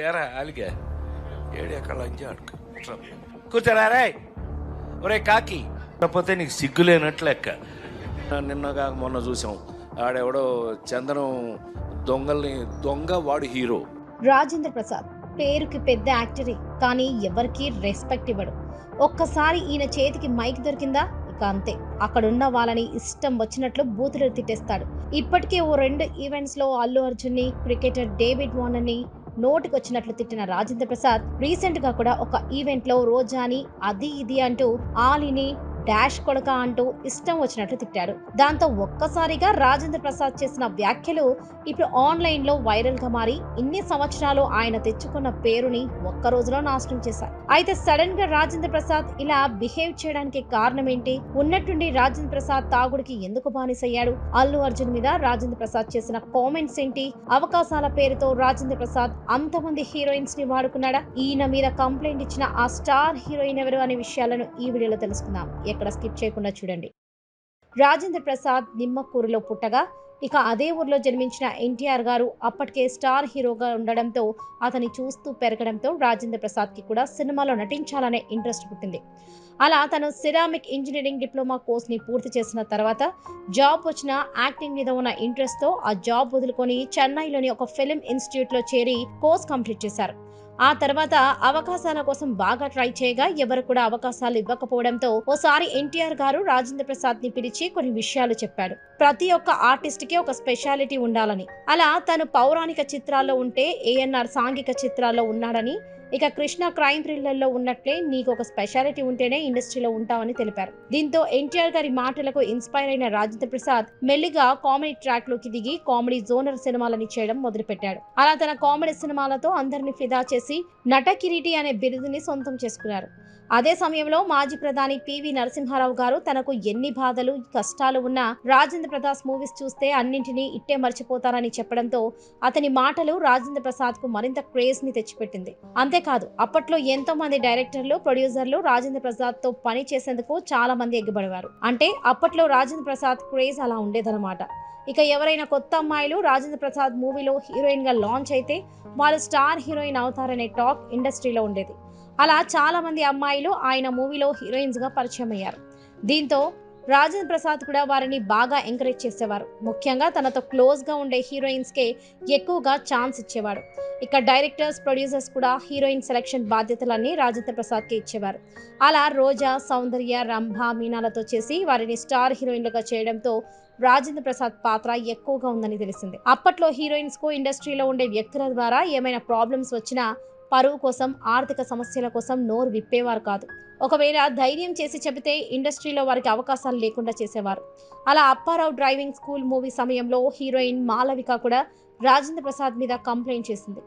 ఏరా అలిగా ఏడు ఎక్కడ కూర్చోరా ఒరే కాకి. కాకపోతే నీకు సిగ్గు లేనట్లు లెక్క. నిన్నగా మొన్న చూసాం. ఆడెవడో చందనం దొంగల్ని దొంగ వాడు హీరో. రాజేంద్ర ప్రసాద్ పేరుకి పెద్ద యాక్టరే కానీ ఎవరికీ రెస్పెక్ట్ ఇవ్వడు. ఒక్కసారి ఈయన చేతికి మైక్ దొరికిందా? ఇక అంతే. అక్కడున్న వాళ్ళని ఇష్టం వచ్చినట్లు బూతులు తిట్టేస్తాడు. ఇప్పటికే ఓ రెండు ఈవెంట్స్లో అల్లు అర్జున్ని క్రికెటర్ డేవిడ్ వార్నర్ని నోటికి వచ్చినట్లు తిట్టిన రాజేంద్ర ప్రసాద్ రీసెంట్గా కూడా ఒక ఈవెంట్లో రోజాని అది ఇది అంటూ ఆలిని డాష్ కొడక అంటూ ఇష్టం వచ్చినట్లు తిట్టాడు దాంతో ఒక్కసారిగా రాజేంద్ర ప్రసాద్ చేసిన వ్యాఖ్యలు ఇప్పుడు ఆన్లైన్లో వైరల్గా మారి ఇన్ని సంవత్సరాలు ఆయన తెచ్చుకున్న పేరుని ఒక్క రోజులో నాశనం చేశారు అయితే సడన్గా రాజేంద్ర ప్రసాద్ ఇలా బిహేవ్ చేయడానికి కారణం ఏంటి ఉన్నట్టుండి రాజేంద్ర ప్రసాద్ తాగుడికి ఎందుకు బానిసయ్యాడు? అల్లు అర్జున్ మీద రాజేంద్ర ప్రసాద్ చేసిన కామెంట్స్ ఏంటి? అవకాశాల పేరుతో రాజేంద్ర ప్రసాద్ అంతమంది హీరోయిన్స్ని వాడుకున్నాడా? ఈయన మీద కంప్లైంట్ ఇచ్చిన ఆ స్టార్ హీరోయిన్ ఎవరు అనే విషయాలను ఈ వీడియోలో తెలుసుకుందాం. ఎక్కడ స్కిప్ చేయకుండా చూడండి. రాజేంద్ర ప్రసాద్ నిమ్మకూరులో పుట్టగా ఇక అదే ఊర్లో జన్మించిన ఎన్టీఆర్ గారు అప్పటికే స్టార్ హీరోగా ఉండడంతో అతని చూస్తూ పెరగడంతో రాజేంద్ర ప్రసాద్కి కూడా సినిమాలో నటించాలనే ఇంట్రెస్ట్ పుట్టింది. అలా తను సిరామిక్ ఇంజనీరింగ్ డిప్లొమా కోర్స్ని పూర్తి చేసిన తర్వాత జాబ్ వచ్చిన యాక్టింగ్ మీద ఉన్న ఇంట్రెస్ట్తో ఆ జాబ్ వదులుకొని చెన్నైలోని ఒక ఫిలిం ఇన్స్టిట్యూట్లో చేరి కోర్స్ కంప్లీట్ చేశారు. ఆ తర్వాత అవకాశాల కోసం బాగా ట్రై చేయగా ఎవరు కూడా అవకాశాలు ఇవ్వకపోవడంతో ఓసారి ఎన్టీఆర్ గారు రాజేంద్ర ప్రసాద్ని పిలిచి కొన్ని విషయాలు చెప్పాడు ప్రతి ఒక్క ఆర్టిస్ట్కి ఒక స్పెషాలిటీ ఉండాలని. అలా తను పౌరాణిక చిత్రాల్లో ఉంటే ఏఎన్ఆర్ సాంఘిక చిత్రాల్లో ఉన్నాడని ఇక కృష్ణ క్రైమ్ థ్రిల్లర్లో ఉన్నట్లే నీకు ఒక స్పెషాలిటీ ఉంటేనే ఇండస్ట్రీలో ఉంటావని తెలిపారు. దీంతో ఎన్టీఆర్ గారి మాటలకు ఇన్స్పైర్ అయిన రాజేంద్ర ప్రసాద్ మెల్లిగా కామెడీ ట్రాక్లోకి దిగి కామెడీ జోనర్ సినిమాలని చేయడం మొదలుపెట్టాడు. అలా తన కామెడీ సినిమాలతో అందరిని ఫిదా చేసి నట కిరీటి అనే బిరుదుని సొంతం చేసుకున్నారు. అదే సమయంలో మాజీ ప్రధాని పివి నరసింహారావు గారు తనకు ఎన్ని బాధలు కష్టాలు ఉన్నా రాజేంద్ర ప్రసాద్ మూవీస్ చూస్తే అన్నింటినీ ఇట్టే మర్చిపోతారని చెప్పడంతో అతని మాటలు రాజేంద్ర ప్రసాద్కు మరింత క్రేజ్ని తెచ్చిపెట్టింది. అంతే అంతేకాదు అప్పట్లో ఎంతో మంది డైరెక్టర్లు ప్రొడ్యూసర్లు రాజేంద్ర ప్రసాద్తో పని చేసేందుకు చాలా మంది ఎగ్గబడేవారు. అంటే అప్పట్లో రాజేంద్ర ప్రసాద్ క్రేజ్ అలా ఉండేదన్నమాట. ఇక ఎవరైనా కొత్త అమ్మాయిలు రాజేంద్ర ప్రసాద్ మూవీలో హీరోయిన్గా లాంచ్ అయితే వాళ్ళు స్టార్ హీరోయిన్ అవుతారనే టాక్ ఇండస్ట్రీలో ఉండేది. అలా చాలా మంది అమ్మాయిలు ఆయన మూవీలో హీరోయిన్స్గా పరిచయం అయ్యారు. దీంతో రాజేంద్ర ప్రసాద్ కూడా వారిని బాగా ఎంకరేజ్ చేసేవారు. ముఖ్యంగా తనతో క్లోజ్గా ఉండే హీరోయిన్స్కే ఎక్కువగా ఛాన్స్ ఇచ్చేవాడు. ఇక డైరెక్టర్స్ ప్రొడ్యూసర్స్ కూడా హీరోయిన్ సెలక్షన్ బాధ్యతలన్నీ రాజేంద్ర ప్రసాద్కి ఇచ్చేవారు. అలా రోజా సౌందర్య రంభ మీనాలతో చేసి వారిని స్టార్ హీరోయిన్లుగా చేయడంతో రాజేంద్ర ప్రసాద్ పాత్ర ఎక్కువగా ఉందని తెలిసింది. అప్పట్లో హీరోయిన్స్కు ఇండస్ట్రీలో ఉండే వ్యక్తుల ద్వారా ఏమైనా ప్రాబ్లమ్స్ వచ్చినా పరువు కోసం ఆర్థిక సమస్యల కోసం నోరు విప్పేవారు కాదు. ఒకవేళ ధైర్యం చేసి చెబితే ఇండస్ట్రీలో వారికి అవకాశాలు లేకుండా చేసేవారు. అలా అప్పారావు డ్రైవింగ్ స్కూల్ మూవీ సమయంలో హీరోయిన్ మాలవిక కూడా రాజేంద్ర ప్రసాద్ మీద కంప్లైంట్ చేసింది.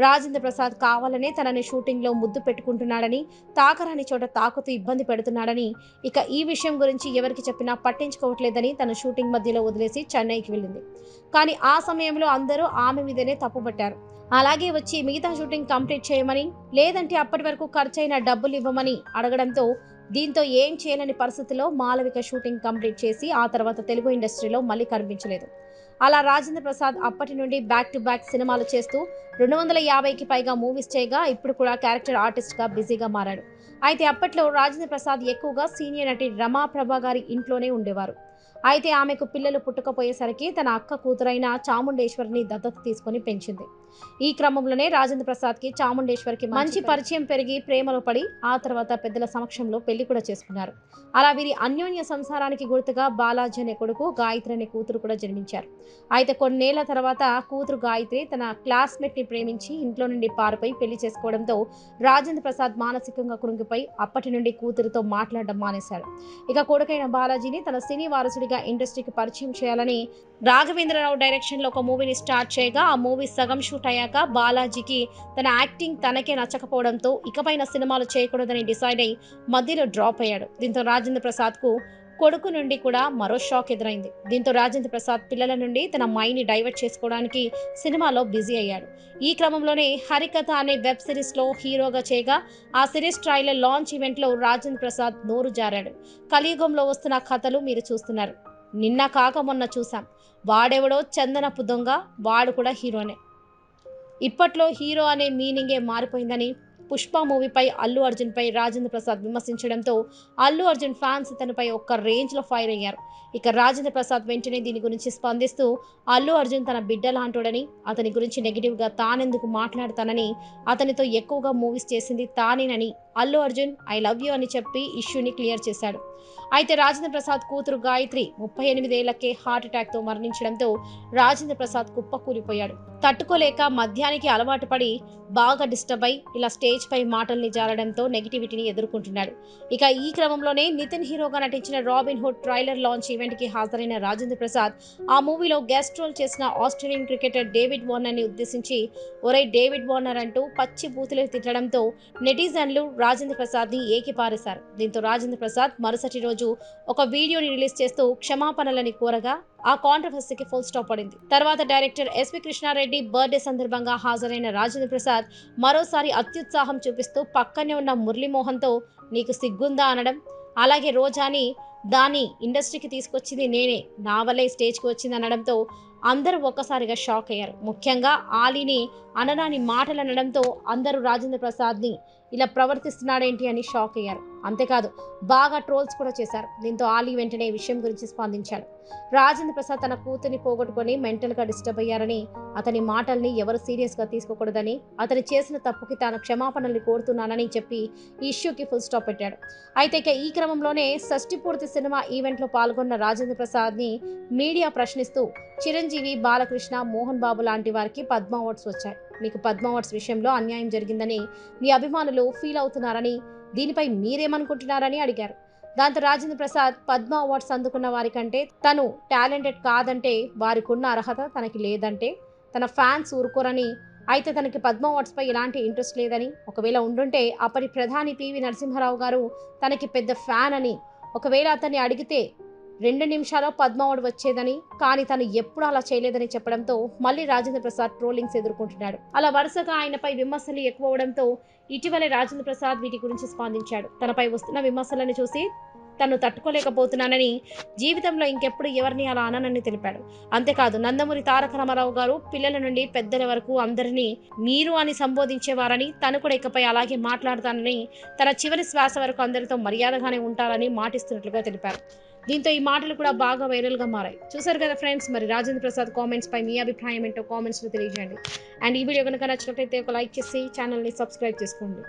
రాజేంద్ర ప్రసాద్ కావాలనే తనని షూటింగ్లో ముద్దు పెట్టుకుంటున్నాడని తాకరాని చోట తాకుతూ ఇబ్బంది పెడుతున్నాడని ఇక ఈ విషయం గురించి ఎవరికి చెప్పినా పట్టించుకోవట్లేదని తన షూటింగ్ మధ్యలో వదిలేసి చెన్నైకి వెళ్ళింది. కానీ ఆ సమయంలో అందరూ ఆమె మీదనే తప్పుపట్టారు. అలాగే వచ్చి మిగతా షూటింగ్ కంప్లీట్ చేయమని లేదంటే అప్పటి వరకు ఖర్చైన డబ్బులు ఇవ్వమని అడగడంతో దీంతో ఏం చేయలేని పరిస్థితిలో మాలవిక షూటింగ్ కంప్లీట్ చేసి ఆ తర్వాత తెలుగు ఇండస్ట్రీలో మళ్ళీ కనిపించలేదు. అలా రాజేంద్ర ప్రసాద్ అప్పటి నుండి బ్యాక్ టు బ్యాక్ సినిమాలు చేస్తూ రెండు వందల యాభైకి పైగా మూవీస్ చేయగా ఇప్పుడు కూడా క్యారెక్టర్ ఆర్టిస్ట్గా బిజీగా మారాడు. అయితే అప్పట్లో రాజేంద్ర ప్రసాద్ ఎక్కువగా సీనియర్ నటి రమా ప్రభా గారి ఇంట్లోనే ఉండేవారు. అయితే ఆమెకు పిల్లలు పుట్టకపోయేసరికి తన అక్క కూతురైన చాముండేశ్వరిని దత్తత తీసుకొని పెంచింది. ఈ క్రమంలోనే రాజేంద్ర ప్రసాద్కి చాముండేశ్వరికి మంచి పరిచయం పెరిగి ప్రేమలో పడి ఆ తర్వాత పెద్దల సమక్షంలో పెళ్ళి కూడా చేసుకున్నారు. అలా వీరి అన్యోన్య సంసారానికి గుర్తుగా బాలాజీ అనే కొడుకు గాయత్రి అనే కూతురు కూడా జన్మించారు. అయితే కొన్నేళ్ళ తర్వాత కూతురు గాయత్రి తన క్లాస్మేట్ని ప్రేమించి ఇంట్లో నుండి పారిపోయి పెళ్ళి చేసుకోవడంతో రాజేంద్ర ప్రసాద్ మానసికంగా కృంగిపోయి అప్పటి నుండి కూతురుతో మాట్లాడడం మానేశాడు ఇక కొడుకైన బాలాజీని తన సినీ వారసుడిగా ఇండస్ట్రీకి పరిచయం చేయాలని రాఘవేంద్రరావు డైరెక్షన్లో ఒక మూవీని స్టార్ట్ చేయగా ఆ మూవీ సగం షూట్ అయ్యాక బాలాజీకి తన యాక్టింగ్ తనకే నచ్చకపోవడంతో ఇకపైన సినిమాలు చేయకూడదని డిసైడ్ అయి మధ్యలో డ్రాప్ అయ్యాడు. దీంతో రాజేంద్ర ప్రసాద్కు కొడుకు నుండి కూడా మరో షాక్ ఎదురైంది. దీంతో రాజేంద్ర ప్రసాద్ పిల్లల నుండి తన మైండ్ని డైవర్ట్ చేసుకోవడానికి సినిమాలో బిజీ అయ్యాడు. ఈ క్రమంలోనే హరికథ అనే వెబ్ సిరీస్లో హీరోగా చేయగా ఆ సిరీస్ ట్రైలర్ లాంచ్ ఈవెంట్లో రాజేంద్ర ప్రసాద్ నోరు జారాడు. కలియుగంలో వస్తున్న కథలు మీరు చూస్తున్నారు. నిన్న కాక మొన్న చూసాం వాడెవడో చందనపు దొంగ వాడు కూడా హీరోనే. ఇప్పట్లో హీరో అనే మీనింగే మారిపోయిందని పుష్ప మూవీపై అల్లు అర్జున్పై రాజేంద్ర ప్రసాద్ విమర్శించడంతో అల్లు అర్జున్ ఫ్యాన్స్ తనపై ఒక్క రేంజ్లో ఫైర్ అయ్యారు. ఇక రాజేంద్ర ప్రసాద్ వెంటనే దీని గురించి స్పందిస్తూ అల్లు అర్జున్ తన బిడ్డ లాంటోడని అతని గురించి నెగిటివ్గా తానెందుకు మాట్లాడతానని అతనితో ఎక్కువగా మూవీస్ చేసింది తానేనని Allu Arjun I love you అని చెప్పి ఇష్యూని క్లియర్ చేశాడు. అయితే రాజేంద్ర ప్రసాద్ కూతురు గాయత్రి ముప్పై ఎనిమిదేళ్ళకే హార్ట్అటాక్తో మరణించడంతో రాజేంద్ర ప్రసాద్ కుప్పకూలిపోయాడు. తట్టుకోలేక మద్యానికి అలవాటు పడి బాగా డిస్టర్బ్ అయి ఇలా స్టేజ్ పై మాటల్ని జారడంతో నెగిటివిటీని ఎదుర్కొంటున్నాడు. ఇక ఈ క్రమంలోనే నితిన్ హీరోగా నటించిన రాబిన్ హుడ్ ట్రైలర్ లాంచ్ ఈవెంట్కి హాజరైన రాజేంద్ర ప్రసాద్ ఆ మూవీలో గెస్ట్ రోల్ చేసిన ఆస్ట్రేలియన్ క్రికెటర్ డేవిడ్ వార్నర్ని ఉద్దేశించి ఒరై డేవిడ్ వార్నర్ అంటూ పచ్చి బూతులు తిట్టడంతో నెటిజన్లు రాజేంద్ర ప్రసాద్ని ఏకిపారేశారు. దీంతో రాజేంద్ర ప్రసాద్ మరుసటి రోజు ఒక వీడియోని రిలీజ్ చేస్తూ క్షమాపణలని కోరగా ఆ కాంట్రవర్సీకి ఫుల్ స్టాప్ పడింది. తర్వాత డైరెక్టర్ ఎస్వి కృష్ణారెడ్డి బర్త్డే సందర్భంగా హాజరైన రాజేంద్ర ప్రసాద్ మరోసారి అత్యుత్సాహం చూపిస్తూ పక్కనే ఉన్న మురళీమోహన్తో నీకు సిగ్గుందా అనడం అలాగే రోజాని దాన్ని ఇండస్ట్రీకి తీసుకొచ్చింది నేనే నా వల్లే స్టేజ్కి వచ్చింది అనడంతో అందరూ ఒక్కసారిగా షాక్ అయ్యారు. ముఖ్యంగా ఆలీని అననాని మాటలు అనడంతో అందరూ రాజేంద్ర ప్రసాద్ని ఇలా ప్రవర్తిస్తున్నాడేంటి అని షాక్ అయ్యారు. అంతేకాదు బాగా ట్రోల్స్ కూడా చేశారు. దీంతో ఆలీ వెంటనే ఈ విషయం గురించి స్పందించాడు రాజేంద్ర ప్రసాద్ తన కూతుర్ని పోగొట్టుకొని మెంటల్గా డిస్టర్బ్ అయ్యారని అతని మాటల్ని ఎవరు సీరియస్గా తీసుకోకూడదని అతను చేసిన తప్పుకి తాను క్షమాపణల్ని కోరుతున్నానని చెప్పి ఈ ఇష్యూకి ఫుల్ స్టాప్ పెట్టాడు. అయితే ఇక ఈ క్రమంలోనే షష్టి పూర్తి సినిమా ఈవెంట్లో పాల్గొన్న రాజేంద్ర ప్రసాద్ని మీడియా ప్రశ్నిస్తూ చిరంజీవి బాలకృష్ణ మోహన్ బాబు లాంటి వారికి పద్మ అవార్డ్స్ వచ్చాయి. మీకు పద్మ అవార్డ్స్ విషయంలో అన్యాయం జరిగిందని మీ అభిమానులు ఫీల్ అవుతున్నారని దీనిపై మీరేమనుకుంటున్నారని అడిగారు. దాంతో రాజేంద్ర ప్రసాద్ పద్మ అవార్డ్స్ అందుకున్న వారికంటే తను టాలెంటెడ్ కాదంటే వారికి ఉన్న అర్హత తనకి లేదంటే తన ఫ్యాన్స్ ఊరుకోరని అయితే తనకి పద్మ అవార్డ్స్పై ఎలాంటి ఇంట్రెస్ట్ లేదని ఒకవేళ ఉండుంటే అప్పటి ప్రధాని పివి నరసింహారావు గారు తనకి పెద్ద ఫ్యాన్ అని ఒకవేళ అతన్ని అడిగితే రెండు నిమిషాల్లో పద్మ వచ్చేదని కానీ తను ఎప్పుడు అలా చేయలేదని చెప్పడంతో మళ్ళీ రాజేంద్ర ప్రసాద్ ట్రోలింగ్స్ ఎదుర్కొంటున్నాడు. అలా వరుసగా ఆయనపై విమర్శలు ఎక్కువ అవడంతో ఇటీవలే రాజేంద్ర ప్రసాద్ వీటి గురించి స్పందించాడు. తనపై వస్తున్న విమర్శలను చూసి తను తట్టుకోలేకపోతున్నానని జీవితంలో ఇంకెప్పుడు ఎవరిని అలా అననని తెలిపాడు. అంతేకాదు నందమూరి తారక రామారావు గారు పిల్లల నుండి పెద్దల వరకు అందరినీ మీరు అని సంబోధించేవారని తను కూడా ఇకపై అలాగే మాట్లాడతానని తన చివరి శ్వాస వరకు అందరితో మర్యాదగానే ఉంటారని మాటిస్తున్నట్లుగా తెలిపారు. దీంతో ఈ మాటలు కూడా బాగా వైరల్గా మారాయి. చూసారు కదా ఫ్రెండ్స్ మరి రాజేంద్ర ప్రసాద్ కామెంట్స్ పై మీ అభిప్రాయం ఏంటో కామెంట్స్లో తెలియజేయండి. అండ్ ఈ వీడియో కనుక నచ్చినట్లయితే ఒక లైక్ చేసి ఛానల్ని సబ్స్క్రైబ్ చేసుకోండి.